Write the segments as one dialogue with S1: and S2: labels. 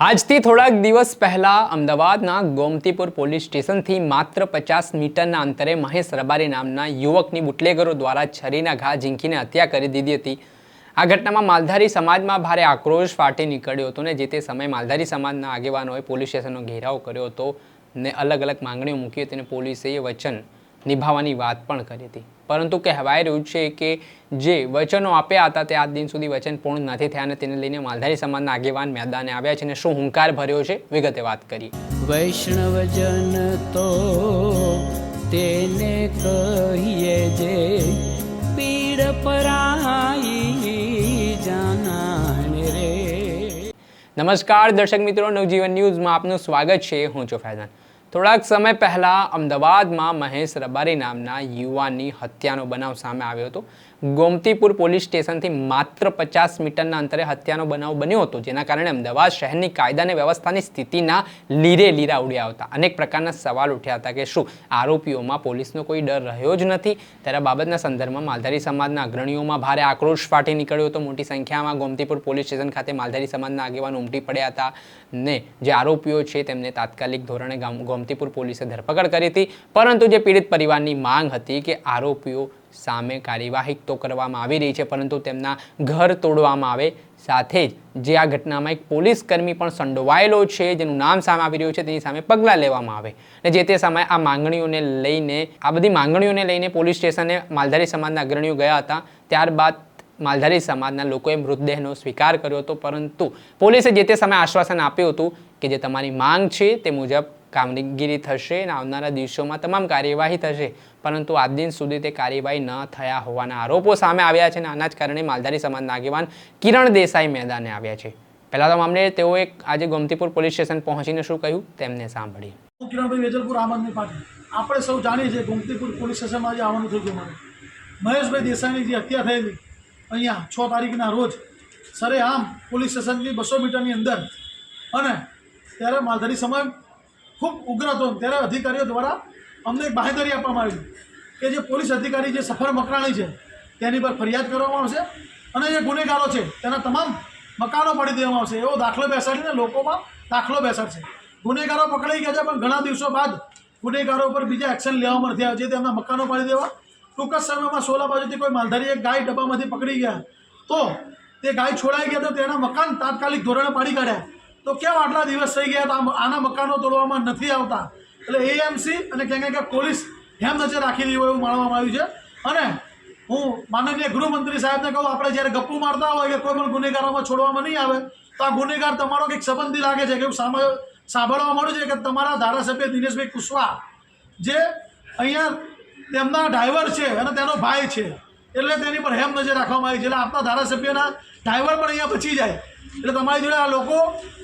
S1: આજથી થોડાક દિવસ પહેલા અમદાવાદના ગોમતીપુર પોલીસ સ્ટેશનથી માત્ર પચાસ મીટરના અંતરે મહેશ રબારી નામના યુવકની બુટલેગરો દ્વારા છરીના ઘા ઝીંકીને હત્યા કરી દીધી હતી. આ ઘટનામાં માલધારી સમાજમાં ભારે આક્રોશ ફાટી નીકળ્યો હતો ને જે તે સમયે માલધારી સમાજના આગેવાનોએ પોલીસ સ્ટેશનનો ઘેરાવ કર્યો હતો ને અલગ અલગ માંગણીઓ મૂકી હતી અને પોલીસે વચન નિભાવવાની વાત પણ કરી હતી. પરંતુ કહેવાય રહ્યું છે કે જે વચનો આપ્યા હતા તે આજ દિન સુધી વચન પૂર્ણ નથી થયા અને તેને લઈને માલધારી સમાજના આગેવાન મેદાને આવ્યા છે અને શું હુંકાર ભર્યો છે વિગતે વાત કરી
S2: વૈષ્ણવજન તો તેને કહીએ જે પીડ પરાઈ જાનાને રે.
S1: નમસ્કાર દર્શક મિત્રો નવજીવન ન્યૂઝમાં આપનું સ્વાગત છે હું છું ફૈઝાન. થોડાક સમય પહેલાં અમદાવાદમાં મહેશ રબારી નામના યુવાનની હત્યાનો બનાવ સામે આવ્યો હતો. ગોમતીપુર પોલીસ સ્ટેશનથી માત્ર પચાસ મીટરના અંતરે હત્યાનો બનાવ બન્યો હતો, જેના કારણે અમદાવાદ શહેરની કાયદા અને વ્યવસ્થાની સ્થિતિના લીરે લીરા ઉડ્યા હતા અનેક પ્રકારના સવાલ ઉઠ્યા હતા કે શું આરોપીઓમાં પોલીસનો કોઈ ડર રહ્યો જ નથી? ત્યારે બાબતના સંદર્ભમાં માલધારી સમાજના અગ્રણીઓમાં ભારે આક્રોશ ફાટી નીકળ્યો હતો. મોટી સંખ્યામાં ગોમતીપુર પોલીસ સ્ટેશન ખાતે માલધારી સમાજના આગેવાન ઉમટી પડ્યા હતા ને જે આરોપીઓ છે તેમને તાત્કાલિક ધોરણે ગામ- ગોમતીપુર પોલીસે ધરપકડ કરી હતી. પરંતુ જે પીડિત પરિવારની માંગ હતી કે આરોપીઓ સામે કાર્યવાહી તો કરવામાં આવી રહી છે, પરંતુ તેમના ઘર તોડવામાં આવે. સાથે જ જે આ ઘટનામાં એક પોલીસ કર્મી પણ સંડોવાયેલો છે, જેનું નામ સામે આવી રહ્યું છે, તેની સામે પગલાં લેવામાં આવે. અને જે તે સમયે આ માંગણીઓને લઈને, આ બધી માંગણીઓને લઈને પોલીસ સ્ટેશને માલધારી સમાજના અગ્રણીઓ ગયા હતા. ત્યારબાદ માલધારી સમાજના લોકોએ મૃતદેહનો સ્વીકાર કર્યો હતો. પરંતુ પોલીસે જે તે સમયે આશ્વાસન આપ્યું હતું કે જે તમારી માંગ છે તે મુજબ કામગીરી થશે અને આવનારા દિવસોમાં તમામ કાર્યવાહી થશે. પરંતુ આજ દિન સુધી તે કાર્યવાહી ન થયા હોવાના આરોપો સામે આવ્યા છે અને આના જ કારણે માલધારી સમાજના આગેવાન કિરણ દેસાઈ મેદાને આવ્યા છે. પહેલાં તો મામલે તેઓએ આજે ગોમતીપુર પોલીસ સ્ટેશન પહોંચીને શું કહ્યું? તેમને સાંભળીએ.
S3: કિરણભાઈ વેજલપુર આમ આદમી પાર્ટી. આપણે સૌ જાણીએ છીએ ગોમતીપુર પોલીસ સ્ટેશનમાં આજે આવવાનું થયું મારે મહેશભાઈ દેસાઈની જે હત્યા થયેલી, અહીંયા છ તારીખના રોજ સરે આમ પોલીસ સ્ટેશનની બસો મીટરની અંદર. અને ત્યારે માલધારી સમાજ ખૂબ ઉગ્ર હતો. ત્યારે અધિકારીઓ દ્વારા અમને એક બાહેધરી આપવામાં આવી. કે જે પોલીસ અધિકારી જે સફર મકરાણી છે, તેની પર ફરિયાદ કરવામાં આવશે અને જે ગુનેગારો છે, તેના તમામ મકાનો પાડી દેવામાં આવશે. એવો દાખલો બેસાડીને લોકોમાં દાખલો બેસાડશે. ગુનેગારો પકડાઈ ગયા છે, પણ ઘણા દિવસો બાદ ગુનેગારો પર બીજા એક્શન લેવામાં નથી આવ્યા. જે તેમના મકાનો પાડી દેવા. ટૂંક જ સમયમાં સોલા બાજુથી કોઈ માલધારી એક ગાય ડબ્બામાંથી પકડી ગયા. તો તે ગાય છોડાઈ ગયા તો તેના મકાન તાત્કાલિક ધોરણે પાડી કાઢ્યા. તો કેમ આટલા દિવસ થઈ ગયા આના મકાનો તોડવામાં નથી આવતા? એટલે એએમસી અને ક્યાંક ક્યાંક પોલીસ હેમ નજર રાખી રહી હોય એવું માનવામાં આવ્યું છે. અને હું માનનીય ગૃહમંત્રી સાહેબને કહું, આપણે જ્યારે ગપ્પુ મારતા હોય કે કોઈ પણ ગુનેગારોમાં છોડવામાં નહીં આવે, તો આ ગુનેગાર તમારો કંઈક સંબંધી લાગે છે કે સાંભળવા મળ્યું છે કે તમારા ધારાસભ્ય દિનેશભાઈ કુશવાહ, જે અહીંયા તેમના ડ્રાઈવર છે અને તેનો ભાઈ છે, એટલે તેની પર હેમ નજર રાખવામાં આવી છે. એટલે આપણા ધારાસભ્યના ડ્રાઈવર પણ અહીંયા બચી જાય. એટલે તમારી જોડે આ લોકો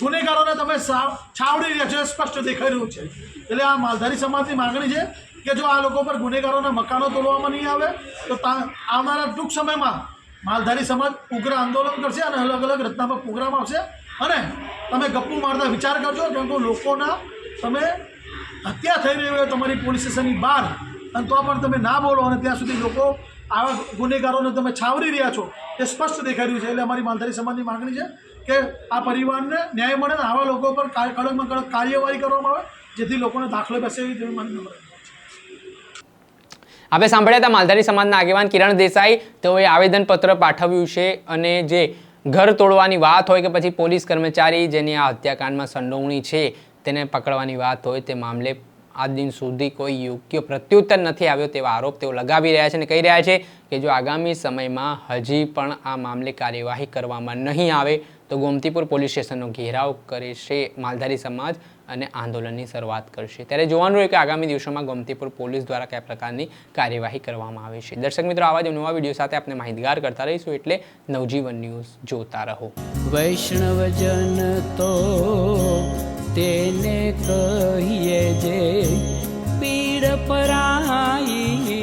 S3: ગુનેગારોને તમે સાવ છાવડી રહ્યા છો એ સ્પષ્ટ દેખાઈ રહ્યું છે. એટલે આ માલધારી સમાજની માગણી છે કે જો આ લોકો પર ગુનેગારોના મકાનો તોડવામાં નહીં આવે, તો આવનારા ટૂંક સમયમાં માલધારી સમાજ ઉગ્ર આંદોલન કરશે અને અલગ અલગ રત્નામાં પ્રોગ્રામ આવશે અને તમે ગપ્પુ મારતા વિચાર કરજો કેમ કે લોકોના તમે હત્યા થઈ રહી હોય તમારી પોલીસ સ્ટેશનની બહાર, અને તો પણ તમે ના બોલો અને ત્યાં સુધી લોકો આવા ગુનેગારોને તમે છાવરી રહ્યા છો, એ સ્પષ્ટ દેખાઈ રહ્યું છે. એટલે અમારી માલધારી સમાજની માગણી છે કે આ પરિવારને ન્યાય મળે અને આવા લોકો પર કડકમાં કડક કાર્યવાહી કરવામાં આવે, જેથી લોકોને દાખલો બેસે એવી તેવી મારી નમ્ર
S1: આપણે સાંભળ્યા હતા માલધારી સમાજના આગેવાન કિરણ દેસાઈ, તેઓએ આવેદનપત્ર પાઠવ્યું છે અને જે ઘર તોડવાની વાત હોય કે પછી પોલીસ કર્મચારી જેની આ હત્યાકાંડમાં સંડોવણી છે, તેને પકડવાની વાત હોય તે મામલે આજ દિન સુધી કોઈ યોગ્ય પ્રત્યુત્તર નથી આવ્યો તેવા આરોપ તેઓ લગાવી રહ્યા છે અને કહી રહ્યા છે કે જો આગામી સમયમાં હજી પણ આ મામલે કાર્યવાહી કરવામાં નહીં આવે તો ગોમતીપુર પોલીસ સ્ટેશનનો ઘેરાવ કરશે માલધારી સમાજ અને આંદોલનની શરૂઆત કરશે. ત્યારે જોવાનું રહ્યું કે આગામી દિવસોમાં ગોમતીપુર પોલીસ દ્વારા કયા પ્રકારની કાર્યવાહી કરવામાં આવે છે. દર્શક મિત્રો, આવા જ નવા વીડિયો સાથે આપણે માહિતગાર કરતા રહીશું એટલે નવજીવન ન્યૂઝ જોતા રહો.
S2: વૈષ્ણવ જન તો તેને કહીએ જે પીડ પરાઈ